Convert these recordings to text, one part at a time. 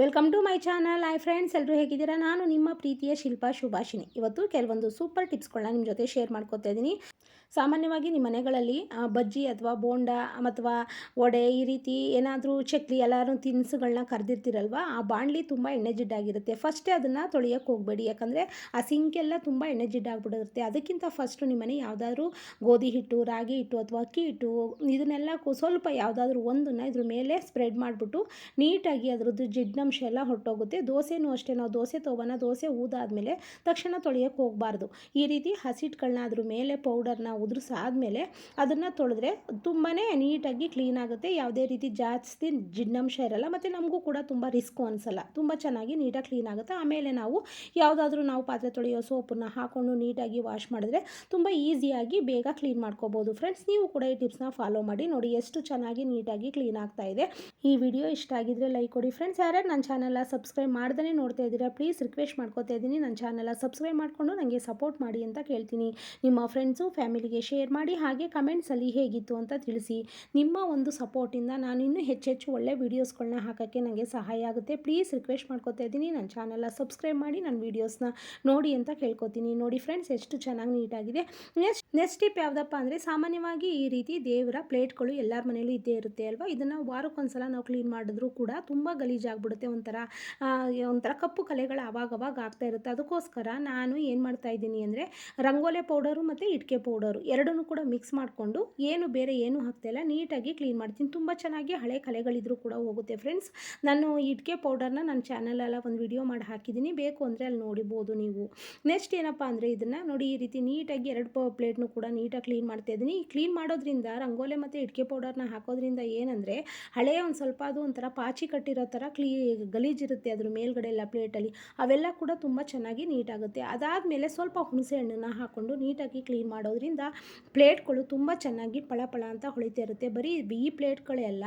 Welcome to my channel hi friends ಎಲ್ಲರೂ ಹೇಗಿದ್ದೀರಾ? ನಾನು ನಿಮ್ಮ ಪ್ರೀತಿಯ ಶಿಲ್ಪಾ ಶುಭಾಷಿಣಿ ಇವತ್ತು ಕೆಲವೊಂದು ಸೂಪರ್ ಟಿಪ್ಸ್ಗಳನ್ನ ನಿಮ್ಮ ಜೊತೆ ಶೇರ್ ಮಾಡ್ಕೊತಾ ಇದ್ದೀನಿ. ಸಾಮಾನ್ಯವಾಗಿ ನಿಮ್ಮ ಮನೆಗಳಲ್ಲಿ ಬಜ್ಜಿ ಅಥವಾ ಬೋಂಡ ಅಥವಾ ವಡೆ ಈ ರೀತಿ ಏನಾದರೂ ಚಕ್ಲಿ ಎಲ್ಲರೂ ತಿನಿಸುಗಳನ್ನ ಕರೆದಿರ್ತೀರಲ್ವ, ಆ ಬಾಣಲಿ ತುಂಬ ಎಣ್ಣೆ ಜಿಡ್ಡಾಗಿರುತ್ತೆ ಫಸ್ಟೇ ಅದನ್ನು ತೊಳೆಯೋಕ್ಕೆ ಹೋಗಬೇಡಿ, ಯಾಕಂದರೆ ಆ ಸಿಂಕೆಲ್ಲ ತುಂಬ ಎಣ್ಣೆ ಜಿಡ್ಡಾಗ್ಬಿಟ್ಟಿರುತ್ತೆ ಅದಕ್ಕಿಂತ ಫಸ್ಟು ನಿಮ್ಮನೆ ಯಾವುದಾದ್ರೂ ಗೋಧಿ ಹಿಟ್ಟು, ರಾಗಿ ಹಿಟ್ಟು ಅಥವಾ ಅಕ್ಕಿ ಹಿಟ್ಟು, ಇದನ್ನೆಲ್ಲ ಸ್ವಲ್ಪ ಯಾವುದಾದ್ರೂ ಒಂದನ್ನು ಇದ್ರ ಮೇಲೆ ಸ್ಪ್ರೆಡ್ ಮಾಡಿಬಿಟ್ಟು ನೀಟಾಗಿ ಅದರದ್ದು ಜಿಡ್ಡಂಶ ಎಲ್ಲ ಹೊರಟೋಗುತ್ತೆ. ದೋಸೆನೂ ಅಷ್ಟೇ, ನಾವು ದೋಸೆ ತೊಗೊಬನ ದೋಸೆ ಊದಾದ್ಮೇಲೆ ತಕ್ಷಣ ತೊಳೆಯೋಕ್ಕೆ ಹೋಗಬಾರ್ದು. ಈ ರೀತಿ ಹಸಿಟ್ಗಳನ್ನ ಅದ್ರ ಮೇಲೆ ಪೌಡರ್ನ ಉದುರಿಸಾದ್ಮೇಲೆ ಅದನ್ನು ತೊಳೆದ್ರೆ ತುಂಬಾ ನೀಟಾಗಿ ಕ್ಲೀನ್ ಆಗುತ್ತೆ. ಯಾವುದೇ ರೀತಿ ಜಾಸ್ತಿ ಜಿಡ್ನಂಶ ಇರಲ್ಲ ಮತ್ತು ನಮಗೂ ಕೂಡ ತುಂಬ ರಿಸ್ಕು ಅನಿಸಲ್ಲ. ತುಂಬ ಚೆನ್ನಾಗಿ ನೀಟಾಗಿ ಕ್ಲೀನ್ ಆಗುತ್ತೆ. ಆಮೇಲೆ ನಾವು ಯಾವುದಾದ್ರೂ ನಾವು ಪಾತ್ರೆ ತೊಳೆಯೋ ಸೋಪನ್ನು ಹಾಕ್ಕೊಂಡು ನೀಟಾಗಿ ವಾಶ್ ಮಾಡಿದ್ರೆ ತುಂಬ ಈಸಿಯಾಗಿ ಬೇಗ ಕ್ಲೀನ್ ಮಾಡ್ಕೋಬೋದು. ಫ್ರೆಂಡ್ಸ್ ನೀವು ಕೂಡ ಈ ಟಿಪ್ಸ್ನ ಫಾಲೋ ಮಾಡಿ ನೋಡಿ ಎಷ್ಟು ಚೆನ್ನಾಗಿ ನೀಟಾಗಿ ಕ್ಲೀನ್ ಆಗ್ತಾ ಇದೆ. ಈ ವಿಡಿಯೋ ಇಷ್ಟ ಆಗಿದ್ರೆ ಲೈಕ್ ಕೊಡಿ. ಫ್ರೆಂಡ್ಸ್ ಯಾರ್ಯಾರು ನನ್ನ ಚಾನಲ್ನ ಸಬ್ಸ್ಕ್ರೈಬ್ ಮಾಡ್ದೇ ನೋಡ್ತಾ ಇದ್ದೀರಾ ಪ್ಲೀಸ್ ರಿಕ್ವೆಸ್ಟ್ ಮಾಡ್ಕೋತಾ ಇದ್ದೀನಿ. ನನ್ನ ಚಾನಲ್ನ ಸಬ್ಸ್ಕ್ರೈಬ್ ಮಾಡಿಕೊಂಡು ನನಗೆ ಸಪೋರ್ಟ್ ಮಾಡಿ ಅಂತ ಕೇಳ್ತೀನಿ. ನಿಮ್ಮ ಫ್ರೆಂಡ್ಸು ಫ್ಯಾಮಿಲಿಗೆ ಶೇರ್ ಮಾಡಿ, ಹಾಗೆ ಕಮೆಂಟ್ಸಲ್ಲಿ ಹೇಗಿತ್ತು ಅಂತ ತಿಳಿಸಿ. ನಿಮ್ಮ ಒಂದು ಸಪೋರ್ಟಿಂದ ನಾನು ಇನ್ನೂ ಹೆಚ್ಚೆಚ್ಚು ಒಳ್ಳೆ ವೀಡಿಯೋಸ್ಗಳನ್ನ ಹಾಕೋಕ್ಕೆ ನನಗೆ ಸಹಾಯ ಆಗುತ್ತೆ. ಪ್ಲೀಸ್ ರಿಕ್ವೆಸ್ಟ್ ಮಾಡ್ಕೋತಾ ಇದ್ದೀನಿ. ನನ್ನ ಚಾನಲ್ನ ಸಬ್ಸ್ಕ್ರೈಬ್ ಮಾಡಿ, ನನ್ನ ವೀಡಿಯೋಸ್ನ ನೋಡಿ ಅಂತ ಕೇಳ್ಕೊತೀನಿ. ನೋಡಿ ಫ್ರೆಂಡ್ಸ್ ಎಷ್ಟು ಚೆನ್ನಾಗಿ ನೀಟಾಗಿದೆ ನೆಕ್ಸ್ಟ್ ನೆಕ್ಸ್ಟ್ ಟಿಪ್ ಯಾವುದಪ್ಪ ಅಂದರೆ, ಸಾಮಾನ್ಯವಾಗಿ ಈ ರೀತಿ ದೇವರ ಪ್ಲೇಟ್ಗಳು ಎಲ್ಲರ ಮನೇಲೂ ಇದ್ದೇ ಇರುತ್ತೆ ಅಲ್ವಾ? ಇದನ್ನು ವಾರಕ್ಕೊಂದ್ಸಲ ನಾವು ಕ್ಲೀನ್ ಮಾಡಿದ್ರೂ ಕೂಡ ತುಂಬ ಗಲೀಜಾಗ್ಬಿಡುತ್ತೆ. ಒಂಥರ ಒಂಥರ ಕಪ್ಪು ಕಲೆಗಳು ಆವಾಗವಾಗ ಆಗ್ತಾ ಇರುತ್ತೆ. ಅದಕ್ಕೋಸ್ಕರ ನಾನು ಏನು ಮಾಡ್ತಾ ಇದ್ದೀನಿ ಅಂದರೆ, ರಂಗೋಲೆ ಪೌಡರು ಮತ್ತು ಇಟ್ಕೆ ಪೌಡರು ಎರಡನ್ನೂ ಕೂಡ ಮಿಕ್ಸ್ ಮಾಡಿಕೊಂಡು ಏನು ಬೇರೆ ಏನು ಹಾಕ್ತಾಯಿಲ್ಲ ನೀಟಾಗಿ ಕ್ಲೀನ್ ಮಾಡ್ತೀನಿ. ತುಂಬ ಚೆನ್ನಾಗಿ ಹಳೆ ಕಲೆಗಳಿದ್ರೂ ಕೂಡ ಹೋಗುತ್ತೆ ಫ್ರೆಂಡ್ಸ್ ನಾನು ಇಟ್ಕೆ ಪೌಡರ್ನ ನನ್ನ ಚಾನಲೆಲ್ಲ ಒಂದು ವಿಡಿಯೋ ಮಾಡಿ ಹಾಕಿದ್ದೀನಿ. ಬೇಕು ಅಂದರೆ ಅಲ್ಲಿ ನೋಡಿಬೋದು ನೀವು. ನೆಕ್ಸ್ಟ್ ಏನಪ್ಪ ಅಂದರೆ ಇದನ್ನು ನೋಡಿ ಈ ರೀತಿ ನೀಟಾಗಿ ಎರಡು ಪ ಪ್ಲೇಟ್ನು ಕೂಡ ನೀಟಾಗಿ ಕ್ಲೀನ್ ಮಾಡ್ತಾ ಇದ್ದೀನಿ. ಕ್ಲೀನ್ ಮಾಡೋದ್ರಿಂದ ರಂಗೋಲೆ ಮತ್ತು ಇಟ್ಕೆ ಪೌಡರ್ನ ಹಾಕೋದ್ರಿಂದ ಏನಂದರೆ ಹಳೆಯ ಒಂದು ಸ್ವಲ್ಪ ಅದು ಒಂಥರ ಪಾಚಿ ಕಟ್ಟಿರೋ ಥರ ಕ್ಲೀ ಗಲೀಜಿರುತ್ತೆ ಅದ್ರ ಮೇಲ್ಗಡೆ ಎಲ್ಲ ಪ್ಲೇಟಲ್ಲಿ ಅವೆಲ್ಲ ಕೂಡ ತುಂಬ ಚೆನ್ನಾಗಿ ನೀಟಾಗುತ್ತೆ. ಅದಾದಮೇಲೆ ಸ್ವಲ್ಪ ಹುಣಸೆ ಹಣ್ಣನ್ನು ಹಾಕ್ಕೊಂಡು ನೀಟಾಗಿ ಕ್ಲೀನ್ ಮಾಡೋದ್ರಿಂದ ಪ್ಲೇಟ್ಗಳು ತುಂಬ ಚೆನ್ನಾಗಿ ಪಳಪಳ ಅಂತ ಹೊಳಿತಾ ಇರುತ್ತೆ ಬರೀ ಈ ಪ್ಲೇಟ್ಗಳೆಲ್ಲ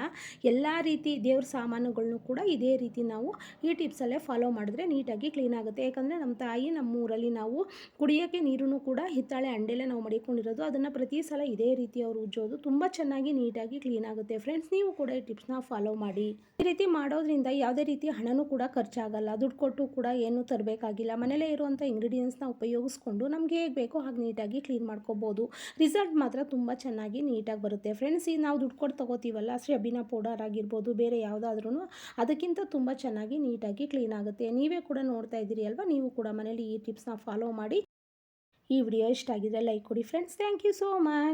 ಎಲ್ಲ ರೀತಿ ದೇವ್ರ ಸಾಮಾನುಗಳನ್ನು ಕೂಡ ಇದೇ ರೀತಿ ನಾವು ಈ ಟಿಪ್ಸಲ್ಲೇ ಫಾಲೋ ಮಾಡಿದ್ರೆ ನೀಟಾಗಿ ಕ್ಲೀನ್ ಆಗುತ್ತೆ. ಯಾಕಂದರೆ ನಮ್ಮ ತಾಯಿ ನಮ್ಮ ಊರಲ್ಲಿ ನಾವು ಕುಡಿಯೋಕ್ಕೆ ನೀರನ್ನು ಕೂಡ ಹಿತ್ತಾಳೆ ಅಂಡೆಲೆ ನಾವು ಮಡಿಕೊಂಡಿರೋದು. ಅದನ್ನು ಪ್ರತಿ ಸಲ ಇದೇ ರೀತಿ ಅವರು ಉಜ್ಜೋದು ತುಂಬ ಚೆನ್ನಾಗಿ ನೀಟಾಗಿ ಕ್ಲೀನ್ ಆಗುತ್ತೆ. ಫ್ರೆಂಡ್ಸ್, ನೀವು ಕೂಡ ಈ ಟಿಪ್ಸ್ನ ಫಾಲೋ ಮಾಡಿ. ಈ ರೀತಿ ಮಾಡೋದ್ರಿಂದ ಯಾವುದೇ ರೀತಿ ಹಣನೂ ಕೂಡ ಖರ್ಚಾಗಲ್ಲ. ದುಡ್ಡು ಕೊಟ್ಟು ಕೂಡ ಏನೂ ತರಬೇಕಾಗಿಲ್ಲ. ಮನೇಲೇ ಇರುವಂಥ ಇಂಗ್ರೀಡಿಯೆಂಟ್ಸ್ನ ಉಪಯೋಗಿಸ್ಕೊಂಡು ನಮಗೆ ಹೇಗೆ ಬೇಕೋ ಹಾಗೆ ನೀಟಾಗಿ ಕ್ಲೀನ್ ಮಾಡ್ಕೋಬೋದು. ರಿಸಲ್ಟ್ ಮಾತ್ರ ತುಂಬ ಚೆನ್ನಾಗಿ ನೀಟಾಗಿ ಬರುತ್ತೆ. ಫ್ರೆಂಡ್ಸ್ ಈಗ ನಾವು ದುಡ್ಡು ಕೊಟ್ಟು ತೊಗೋತೀವಲ್ಲ ಶಬಿನ ಪೌಡರ್ ಆಗಿರ್ಬೋದು, ಬೇರೆ ಯಾವುದಾದ್ರೂ ಅದಕ್ಕಿಂತ ತುಂಬ ಚೆನ್ನಾಗಿ ನೀಟಾಗಿ ಕ್ಲೀನ್ ಆಗುತ್ತೆ. ನೀವೇ ಕೂಡ ನೋಡ್ತಾ ಇದ್ದೀರಿ ಅಲ್ವಾ? ನೀವು ಕೂಡ ಮನೇಲಿ ಈ ಟಿಪ್ಸ್ನ ಫಾಲೋ ಮಾಡಿ ಈ ವಿಡಿಯೋ ಇಷ್ಟ ಆಗಿದ್ರೆ ಲೈಕ್ ಕೊಡಿ. Friends, thank you so much.